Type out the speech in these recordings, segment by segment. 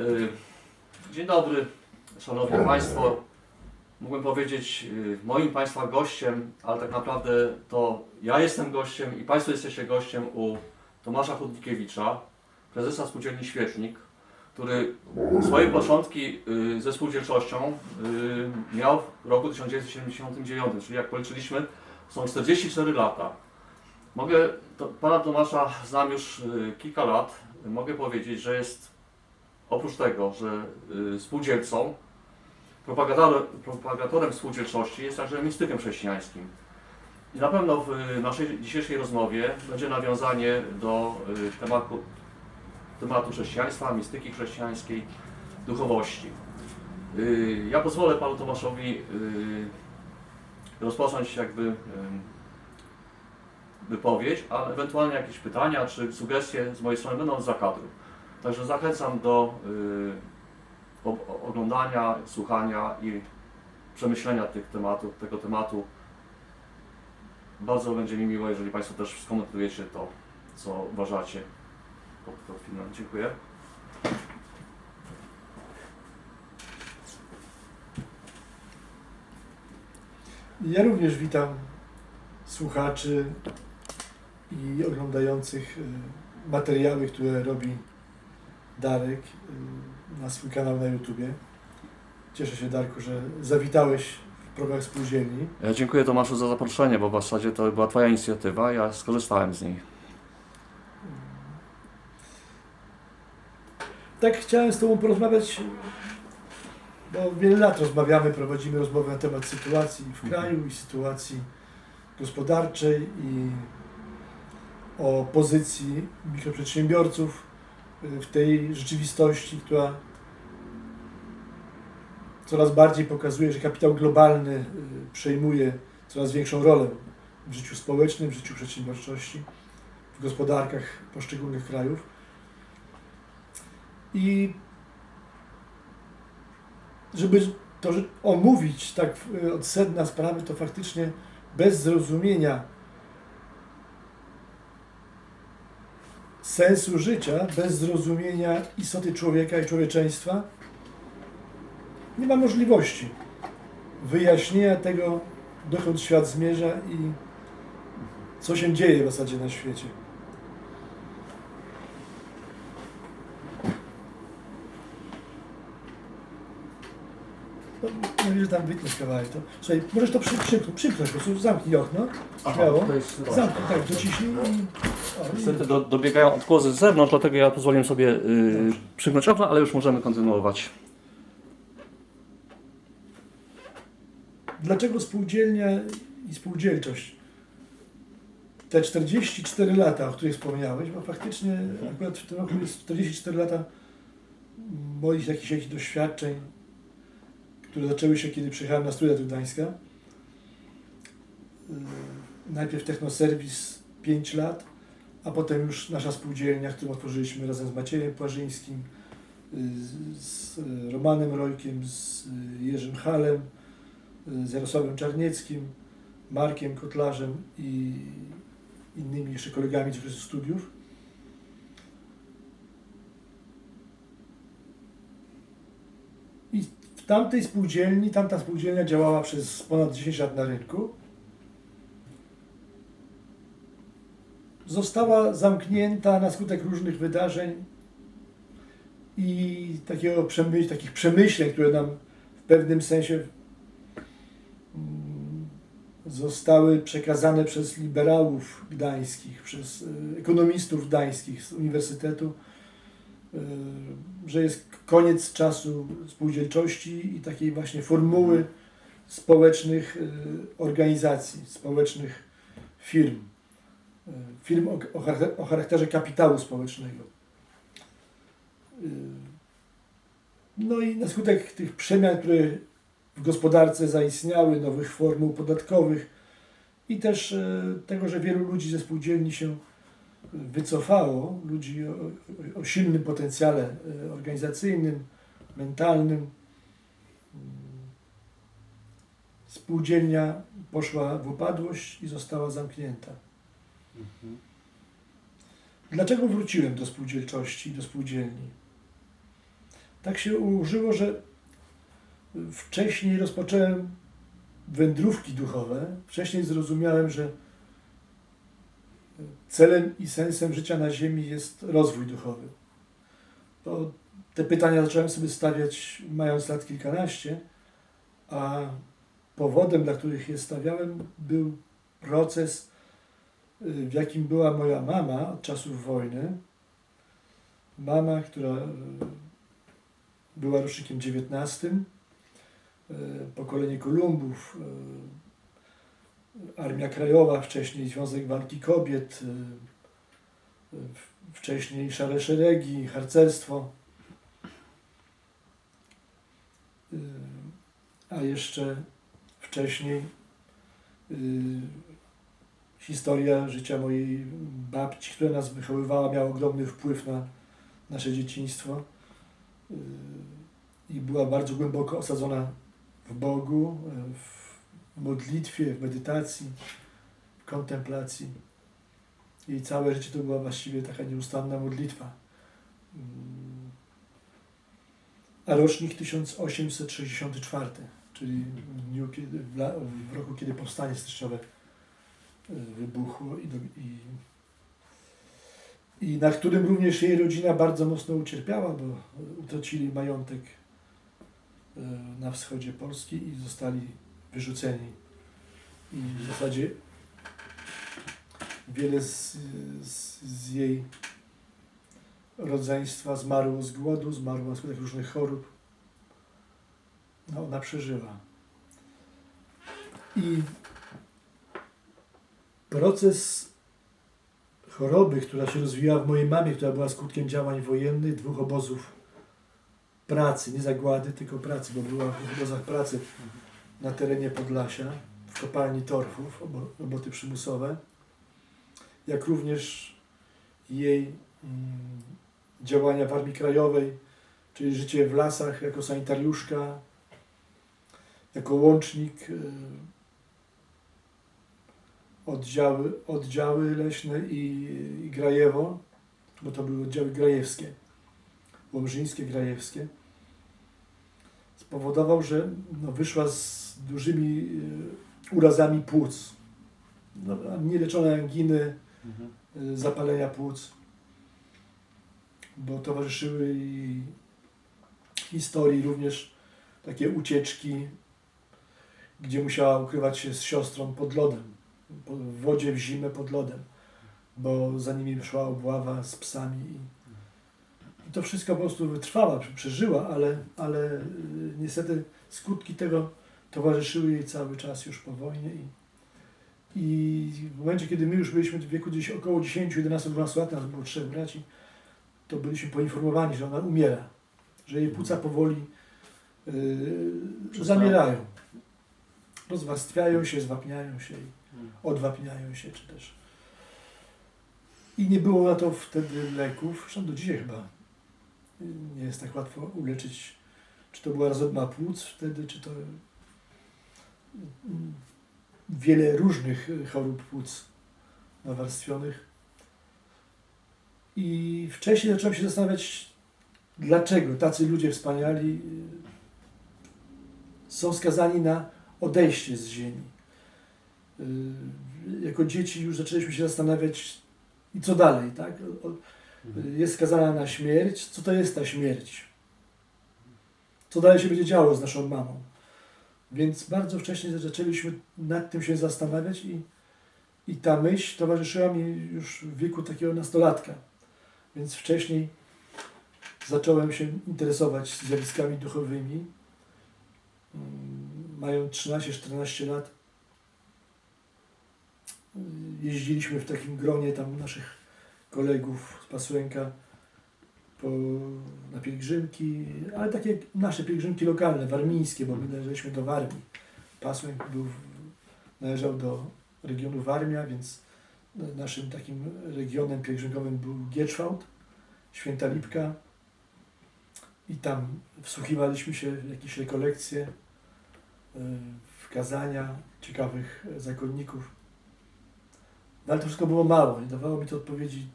Y, Dzień dobry, Szanowni Państwo. Mógłbym powiedzieć y, moim Państwa gościem, ale tak naprawdę to ja jestem gościem i Państwo jesteście gościem u Tomasza Chudnikiewicza, prezesa spółdzielni Świetnik, który swoje początki y, ze spółdzielczością miał w roku 1979, czyli jak policzyliśmy, są 44 lata. Mogę, to, Pana Tomasza znam już kilka lat. Mogę powiedzieć, że jest oprócz tego, że y, spółdzielcą, propagatorem, propagatorem spółdzielczości jest także mistykiem chrześcijańskim. I na pewno w y, naszej dzisiejszej rozmowie będzie nawiązanie do y, tematu, tematu chrześcijaństwa, mistyki chrześcijańskiej, duchowości. Ja pozwolę Panu Tomaszowi rozpocząć jakby wypowiedź, ale ewentualnie jakieś pytania czy sugestie z mojej strony będą za kadru. Także zachęcam do y, oglądania, słuchania i przemyślenia tych tematów, tego tematu. Bardzo będzie mi miło, jeżeli Państwo też skomentujecie to, co uważacie pod, pod filmem. Dziękuję. Ja również witam słuchaczy i oglądających y, materiały, które robi Darek y, na swój kanał na YouTubie. Cieszę się, Darku, że zawitałeś w progach spółdzielni. Ja dziękuję Tomaszu za zaproszenie, bo w zasadzie to była Twoja inicjatywa, ja skorzystałem z niej. Tak chciałem z Tobą porozmawiać, bo wiele lat rozmawiamy, prowadzimy rozmowy na temat sytuacji w kraju i sytuacji gospodarczej i o pozycji mikroprzedsiębiorców w tej rzeczywistości, która coraz bardziej pokazuje, że kapitał globalny y, przejmuje coraz większą rolę w życiu społecznym, w życiu przedsiębiorczości, w gospodarkach poszczególnych krajów. I żeby to omówić tak y, od sedna sprawy, to faktycznie bez zrozumienia sensu życia, bez zrozumienia istoty człowieka i człowieczeństwa, nie ma możliwości wyjaśnienia tego, dokąd świat zmierza i co się dzieje w zasadzie na świecie. No, mówię, że tam wytniesz kawałek. To, słuchaj, możesz to przy, przy, przymknąć, po prostu zamknij okno, śmiało. to jest... Zamknij, tak, dociśnij i... O, i Niestety do, dobiegają odgłosy z zewnątrz, dlatego ja pozwoliłem sobie y, przymknąć okno, ale już możemy kontynuować. Dlaczego spółdzielnia i spółdzielczość? Te 44 lata, o których wspomniałeś, bo faktycznie akurat w tym roku jest 44 lata moich jakichś, jakichś doświadczeń, które zaczęły się, kiedy przyjechałem na studia do Gdańska. Yy, Najpierw Technoserwis 5 lat, a potem już nasza spółdzielnia, którą otworzyliśmy razem z Maciejem Płażyńskim, yy, z Romanem Rojkiem, z Jerzym Halem, z Jarosławem Czarnieckim, Markiem Kotlarzem i innymi jeszcze kolegami z studiów. I w tamtej spółdzielni, tamta spółdzielnia działała przez ponad 10 lat na rynku. Została zamknięta na skutek różnych wydarzeń i takiego przemyśl, takich przemyśleń, które nam w pewnym sensie mm, zostały przekazane przez liberałów gdańskich, przez y, ekonomistów gdańskich z uniwersytetu, że jest koniec czasu spółdzielczości i takiej właśnie formuły społecznych y, organizacji, społecznych firm, y, firm o, o charakter- o charakterze kapitału społecznego. Y, No i na skutek tych przemian, które w gospodarce zaistniały, nowych formuł podatkowych i też tego, że wielu ludzi ze spółdzielni się wycofało, ludzi o, o- silnym potencjale e, organizacyjnym, mentalnym. Mm. Spółdzielnia poszła w upadłość i została zamknięta. Dlaczego wróciłem do spółdzielczości do spółdzielni? tak się ułożyło, że wcześniej rozpocząłem wędrówki duchowe. Wcześniej zrozumiałem, że celem i sensem życia na Ziemi jest rozwój duchowy. To te pytania zacząłem sobie stawiać mając lat kilkanaście, a powodem, dla których je stawiałem, był proces, w jakim była moja mama od czasów wojny. Mama, która y, była rocznikiem XIX, y, pokolenie Kolumbów, y, Armia Krajowa, wcześniej Związek Walki Kobiet, y, wcześniej Szare Szeregi, harcerstwo. Y, A jeszcze wcześniej y, historia życia mojej babci, która nas wychowywała, miała ogromny wpływ na nasze dzieciństwo i była bardzo głęboko osadzona w Bogu, w modlitwie, w medytacji, w kontemplacji. Jej całe życie to była właściwie taka nieustanna modlitwa. Mm. A rocznik 1864, czyli w, dniu, kiedy, w, roku, kiedy powstanie styczniowe y, wybuchło i, do, i, i na którym również jej rodzina bardzo mocno ucierpiała, bo utracili majątek y, na wschodzie Polski i zostali wyrzuceni. I w zasadzie wiele z, z, z jej rodzeństwa zmarło z głodu, zmarło na skutek różnych chorób. No, ona przeżyła. I proces choroby, która się rozwijała w mojej mamie, która była skutkiem działań wojennych, dwóch obozów pracy, nie zagłady, tylko pracy, bo była w obozach pracy na terenie Podlasia, w kopalni torfów, obo- roboty przymusowe, jak również jej mm, działania w Armii Krajowej, czyli życie w lasach jako sanitariuszka, jako łącznik, y, oddziały, oddziały leśne i, i Grajewo, bo to były oddziały grajewskie, łomżyńskie, grajewskie, spowodował, że no, wyszła z dużymi y, urazami płuc. No, nieleczone anginy, y, zapalenia płuc, bo towarzyszyły jej historii również takie ucieczki, gdzie musiała ukrywać się z siostrą pod lodem, w wodzie w zimę pod lodem, bo za nimi szła obława z psami. To wszystko po prostu wytrwała, prze- przeżyła, ale, ale y, niestety skutki tego towarzyszyły jej cały czas już po wojnie. I, i w momencie, kiedy my już byliśmy w wieku gdzieś około 10, 11, 12 lat, nas było trzech braci, to byliśmy poinformowani, że ona umiera, że jej płuca powoli yy, zamierają. Rozwarstwiają się, zwapniają się, i odwapniają się, czy też. I nie było na to wtedy leków, zresztą do dzisiaj chyba nie jest tak łatwo uleczyć, czy to była rozodma płuc wtedy, czy to yy, wiele różnych yy, chorób płuc nawarstwionych. I wcześniej zacząłem się zastanawiać, dlaczego tacy ludzie wspaniali yy, są skazani na odejście z ziemi. Yy, Jako dzieci już zaczęliśmy się zastanawiać, i co dalej, tak? Jest skazana na śmierć. Co to jest ta śmierć? Co dalej się będzie działo z naszą mamą? Więc bardzo wcześnie zaczęliśmy nad tym się zastanawiać i, i ta myśl towarzyszyła mi już w wieku takiego nastolatka. Więc wcześniej zacząłem się interesować zjawiskami duchowymi. Mm, Mając 13-14 lat, y, jeździliśmy w takim gronie tam naszych kolegów z Pasłęka po, na pielgrzymki, ale takie nasze pielgrzymki lokalne, warmińskie, bo my należeliśmy do Warmii. Pasłęk był, należał do regionu Warmia, więc naszym takim regionem pielgrzymkowym był Gierczwałd, Święta Lipka i tam wsłuchiwaliśmy się w jakieś rekolekcje, y, w kazania ciekawych zakonników. No ale to wszystko było mało, nie dawało mi to odpowiedzi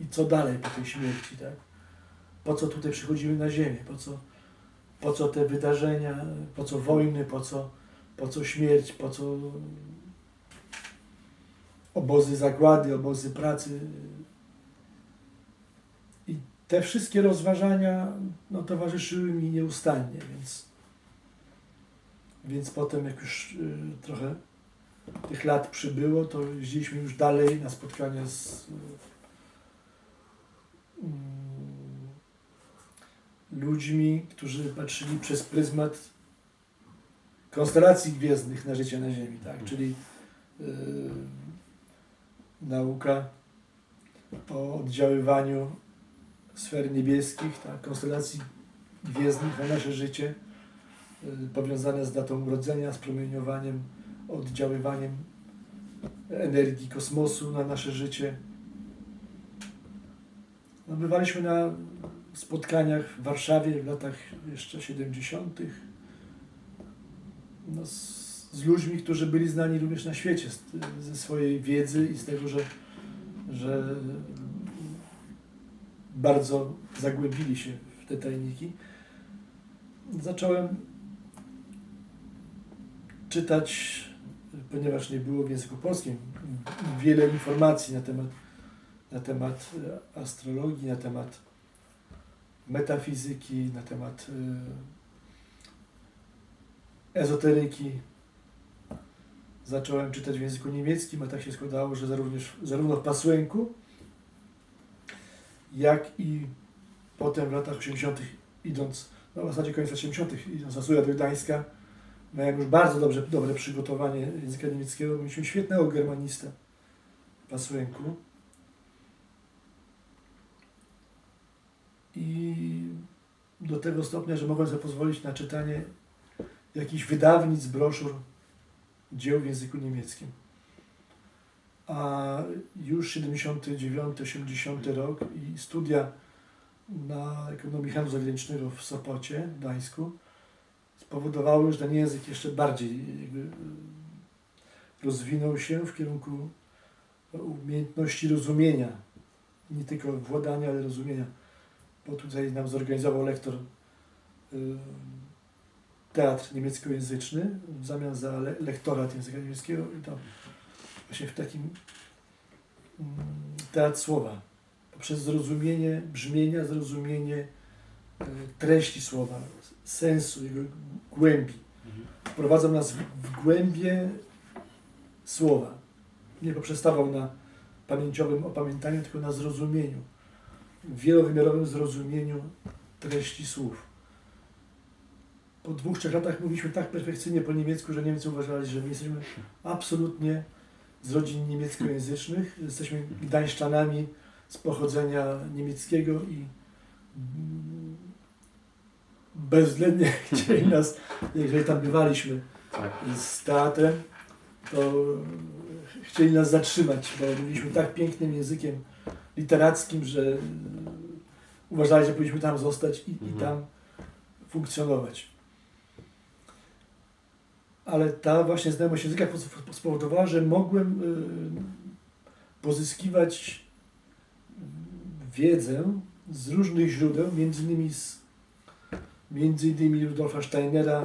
i co dalej po tej śmierci, tak? po co tutaj przychodzimy na ziemię, po co, po co te wydarzenia, po co wojny, po co, po co śmierć, po co obozy zagłady, obozy pracy. I te wszystkie rozważania no, towarzyszyły mi nieustannie, więc, więc potem jak już y, trochę tych lat przybyło, to jeździliśmy już dalej na spotkania z ludźmi, którzy patrzyli przez pryzmat konstelacji gwiezdnych na życie na Ziemi, tak? czyli y, nauka o oddziaływaniu sfer niebieskich, tak? konstelacji gwiezdnych na nasze życie, y, powiązane z datą urodzenia, z promieniowaniem, oddziaływaniem energii kosmosu na nasze życie. No, bywaliśmy na spotkaniach w Warszawie w latach jeszcze 70. No, z, z ludźmi, którzy byli znani również na świecie z, ze swojej wiedzy i z tego, że, że bardzo zagłębili się w te tajniki. Zacząłem czytać, ponieważ nie było w języku polskim, wiele informacji na temat, na temat e, astrologii, na temat metafizyki, na temat e, ezoteryki. Zacząłem czytać w języku niemieckim, a tak się składało, że zarówno, w Pasłęku, jak i potem w latach 80. idąc, no w zasadzie końca 80. idąc na studia do Gdańska, miałem już bardzo dobrze, dobre przygotowanie języka niemieckiego. Mieliśmy świetnego germanistę w Pasłęku. I do tego stopnia, że mogłem sobie pozwolić na czytanie jakichś wydawnic, broszur, dzieł w języku niemieckim. A już 79-80 rok i studia na ekonomii handlu zagranicznego w Sopocie, Gdańsku, spowodowały, że ten język jeszcze bardziej rozwinął się w kierunku umiejętności rozumienia, nie tylko władania, ale rozumienia. Bo tutaj nam zorganizował lektor y, teatr niemieckojęzyczny w zamian za le lektorat języka niemieckiego i to właśnie w takim mm, teatr słowa. Poprzez zrozumienie brzmienia, zrozumienie y, treści słowa, sensu, jego głębi. Wprowadzał nas w, w głębie słowa. Nie poprzestawał na pamięciowym opamiętaniu, tylko na zrozumieniu, wielowymiarowym zrozumieniu treści słów. Po dwóch, trzech latach mówiliśmy tak perfekcyjnie po niemiecku, że Niemcy uważali, że my jesteśmy absolutnie z rodzin niemieckojęzycznych. Jesteśmy gdańszczanami z pochodzenia niemieckiego i bezwzględnie chcieli nas, jeżeli tam bywaliśmy Tak. z teatrem, to chcieli nas zatrzymać, bo mówiliśmy tak pięknym językiem literackim, że uważali, że powinniśmy tam zostać i, i Mhm. tam funkcjonować. Ale ta właśnie znajomość języka spowodowała, że mogłem y, pozyskiwać wiedzę z różnych źródeł, między innymi z między innymi Rudolfa Steinera,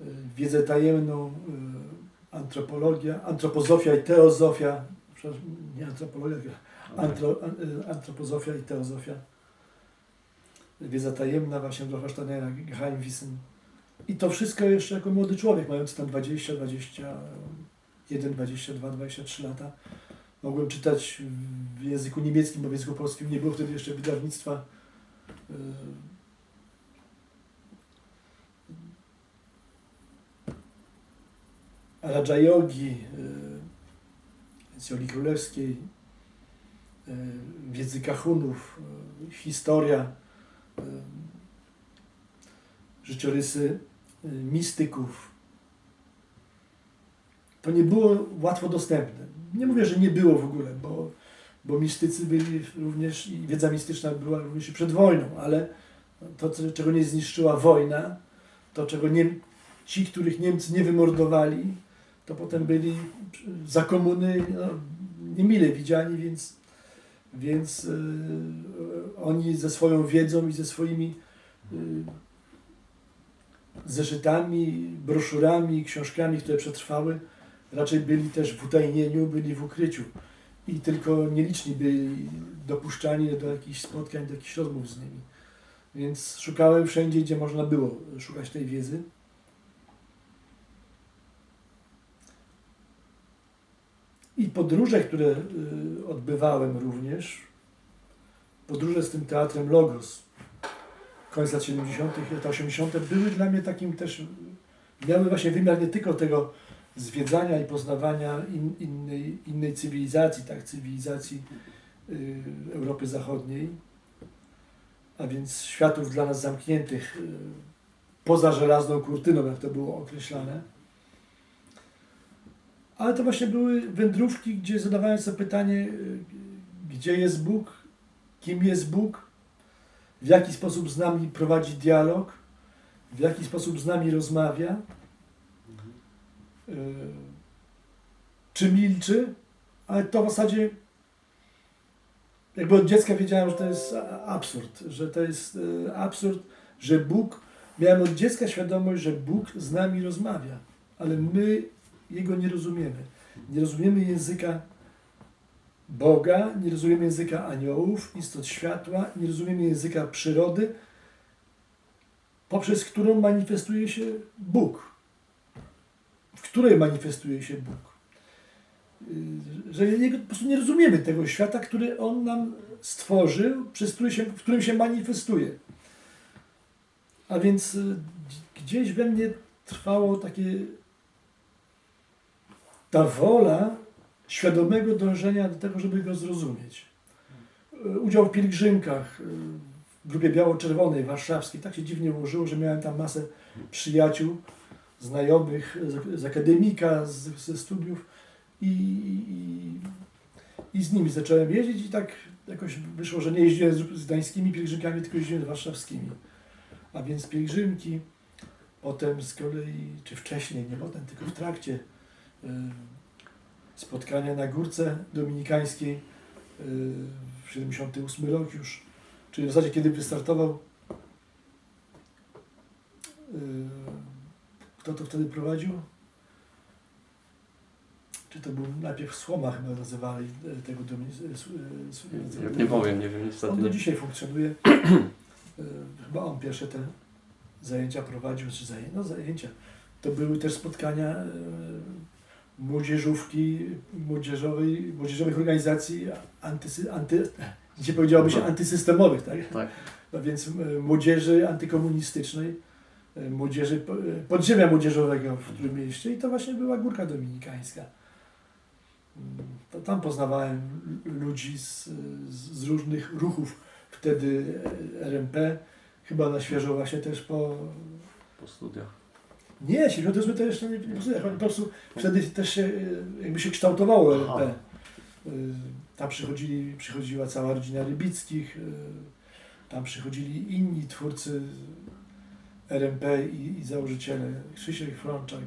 y, wiedzę tajemną, y, antropologia, antropozofia i teozofia, przepraszam, nie antropologia, tylko antro, an- y, antropozofia i teozofia. Wiedza tajemna właśnie Rudolfa Steinera, Geheimwissen. I to wszystko jeszcze jako młody człowiek, mający tam 20, 21, 22, 23 lata. Mogłem czytać w języku niemieckim, bo w języku polskim nie było wtedy jeszcze wydawnictwa y, y, Joli Królewskiej, y, wiedzy Kahunów, y, historia, y, życiorysy y, mistyków. To nie było łatwo dostępne. Nie mówię, że nie było w ogóle, bo, bo mistycy byli również i wiedza mistyczna była również przed wojną, ale to, czego nie zniszczyła wojna, to czego nie, ci, których Niemcy nie wymordowali, to potem byli za komuny no, niemile widziani, więc, Więc y, oni ze swoją wiedzą i ze swoimi y, zeszytami, broszurami, książkami, które przetrwały, raczej byli też w utajnieniu, byli w ukryciu. I tylko nieliczni byli dopuszczani do jakichś spotkań, do jakichś rozmów z nimi. Więc szukałem wszędzie, gdzie można było szukać tej wiedzy. I podróże, które y, odbywałem również, podróże z tym teatrem Logos, koniec lat 70., lata 80., były dla mnie takim też, miały właśnie wymiar nie tylko tego zwiedzania i poznawania in, innej, innej cywilizacji, tak, cywilizacji y, Europy Zachodniej, a więc światów dla nas zamkniętych y, poza żelazną kurtyną, jak to było określane. Ale to właśnie były wędrówki, gdzie zadawałem sobie pytanie, y, gdzie jest Bóg, kim jest Bóg, w jaki sposób z nami prowadzi dialog, w jaki sposób z nami rozmawia, y, czy milczy, ale to w zasadzie jakby od dziecka wiedziałem, że to jest absurd, że to jest y, absurd, że Bóg, miałem od dziecka świadomość, że Bóg z nami rozmawia, ale my Jego nie rozumiemy. Nie rozumiemy języka Boga, nie rozumiemy języka aniołów, istot światła, nie rozumiemy języka przyrody, poprzez którą manifestuje się Bóg. W której manifestuje się Bóg. Y, Że jego, po prostu nie rozumiemy tego świata, który On nam stworzył, przez który się, w którym się manifestuje. A więc y, gdzieś we mnie trwało takie ta wola świadomego dążenia do tego, żeby go zrozumieć. Udział w pielgrzymkach y, w grupie biało-czerwonej warszawskiej. Tak się dziwnie ułożyło, że miałem tam masę przyjaciół, znajomych z, akademika, z, ze studiów i, i, i z nimi zacząłem jeździć i tak jakoś wyszło, że nie jeździłem z, z gdańskimi pielgrzymkami, tylko jeździłem z warszawskimi. A więc pielgrzymki, potem z kolei, czy wcześniej, nie potem, tylko w trakcie spotkania na Górce Dominikańskiej y, w 78 rok już, czyli w zasadzie kiedy wystartował y, kto to wtedy prowadził? Czy to był najpierw Słoma chyba nazywali tego Dominika? Nie, nie powiem, nie wiem niestety. On do dzisiaj funkcjonuje. Chyba on pierwsze te zajęcia prowadził, czy zajęcia, no zajęcia. To były też spotkania młodzieżówki, młodzieżowej, młodzieżowych organizacji antysy, anty, dzisiaj powiedziałoby się antysystemowych, tak? Tak. No więc e, młodzieży antykomunistycznej, e, młodzieży, e, podziemia młodzieżowego w którym mieście i to właśnie była Górka Dominikańska. Mm, To tam poznawałem ludzi z, z różnych ruchów, wtedy RMP, chyba na świeżo właśnie też po... Po studiach. Nie, środowisko to jeszcze nie nie studiach, po prostu wtedy też się, e, jakby się kształtowało. RMP. E, Tam przychodzili, przychodziła cała rodzina Rybickich, e, tam przychodzili inni twórcy RMP i, i założyciele, Krzysiek Frączak.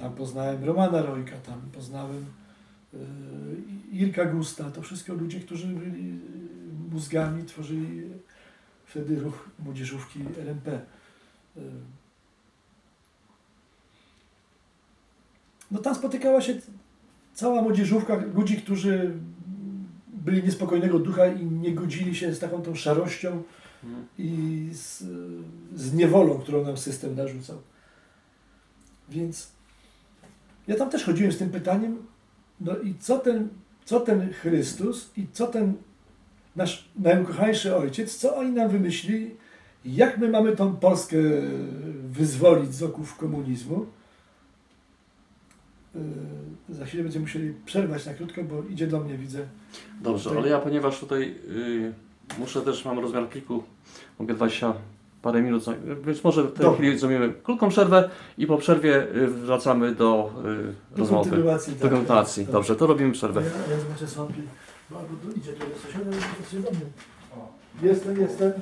Tam poznałem Romana Rojka, tam poznałem Irka Gusta. To wszystko ludzie, którzy byli mózgami, tworzyli wtedy ruch młodzieżówki RMP. No tam spotykała się cała młodzieżówka ludzi, którzy byli niespokojnego ducha i nie godzili się z taką tą szarością Mhm. i z, z niewolą, którą nam system narzucał. Więc ja tam też chodziłem z tym pytaniem, no i co ten, co ten Chrystus i co ten nasz najukochańszy Ojciec, co oni nam wymyślili, jak my mamy tą Polskę wyzwolić z oków komunizmu. Yy, Za chwilę będziemy musieli przerwać na krótko, bo idzie do mnie, widzę. Dobrze, Tutaj- ale ja ponieważ tutaj y, muszę też, mam rozmiar pliku, mogę 20 parę minut, więc może w tej Dobra. chwili zrobimy krótką przerwę i po przerwie y, wracamy do y, Do rozmowy. kontynuacji. Do tak, kontynuacji. tak. Dobrze, to robimy przerwę. Ja, ja zobaczę sobie, bo albo tu idzie tu jest do mnie. Jestem, jestem.